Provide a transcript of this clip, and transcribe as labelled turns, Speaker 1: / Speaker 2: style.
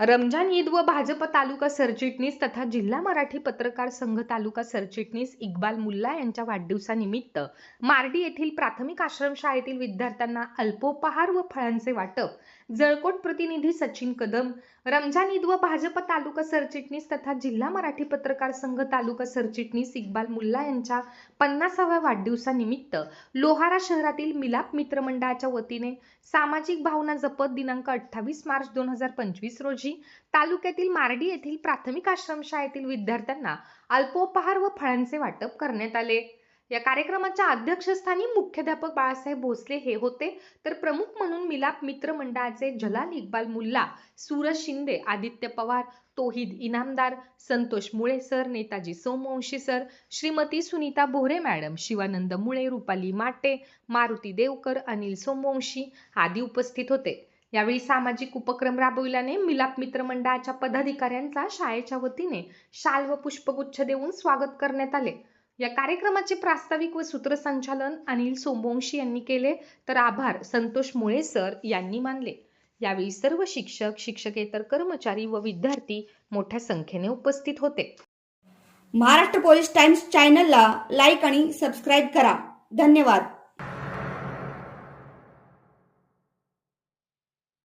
Speaker 1: रमजान ईद व भाजप तालुका सरचिटणीस तथा जिल्हा मराठी पत्रकार संघ तालुका सरचिटणीस इक्बाल मुल्ला यांच्या वाढदिवसानिमित्त मार्डी येथील प्राथमिक आश्रमशाळेतील विद्यार्थ्यांना अल्पोपहार व फळांचे वाटप जळकोट प्रतिनिधी सचिन कदम रमजान ईद व भाजप तालुका सरचिटणीस तथा जिल्हा मराठी पत्रकार संघ तालुका सरचिटणीस इक्बाल मुल्ला यांच्या पन्नासाव्या वाढदिवसानिमित्त लोहारा शहरातील मिलाप मित्रमंडळाच्या वतीने सामाजिक भावना जपत दिनांक अठ्ठावीस मार्च दोन हजार पंचवीस रोजी तालुक्यातील मार्डी येथील प्राथमिक आश्रमशाळेतील विद्यार्थ्यांना अल्पोपहार व फळांचे वाटप करण्यात आले. या कार्यक्रमाच्या अध्यक्षस्थानी मुख्याध्यापक बाळासाहेब भोसले हे होते. तर प्रमुख म्हणून मिलाप मित्र मंडळाचे Jalal Iqbal Mulla Suraj Shinde Aditya Pawar Tohid Inamdar Santosh Mule sir Netaji Somvanshi sir Shrimati Sunita Bohre madam Shivanand Mule Rupali Mate Maruti Devkar Anil Somvanshi आदी उपस्थित होते. यावेळी सामाजिक उपक्रम राबविल्याने मिलाप मित्र मंडळाच्या पदाधिकाऱ्यांचा शाळेच्या वतीने शाल व पुष्पगुच्छ देऊन स्वागत करण्यात आले. या कार्यक्रमाचे प्रास्ताविक व सूत्रसंचालन अनिल सोमवंशी यांनी केले तर आभार. संतोष मुळे सर यांनी मानले. यावेळी सर्व शिक्षक शिक्षकेतर कर्मचारी व विद्यार्थी मोठ्या संख्येने उपस्थित होते.
Speaker 2: महाराष्ट्र पोलीस टाइम्स चॅनलला लाईक आणि सबस्क्राईब करा. धन्यवाद.